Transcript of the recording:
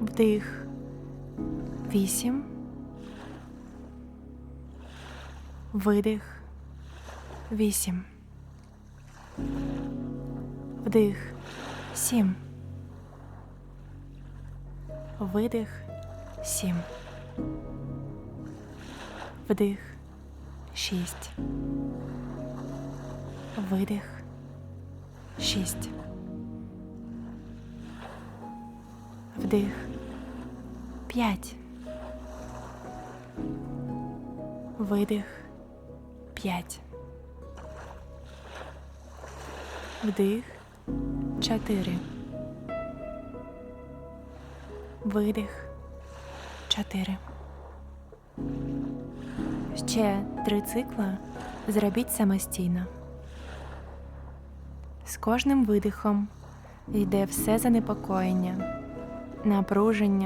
Вдих. Вісім. Видих. Вісім. Вдих. Сім. Видих. Сім. Вдих. Шість. Видих. Шість. Вдих. П'ять. Видих. П'ять. Вдих. Чотири. Видих. Чотири. Ще три цикла зробіть самостійно. З кожним видихом йде все занепокоєння, напруження.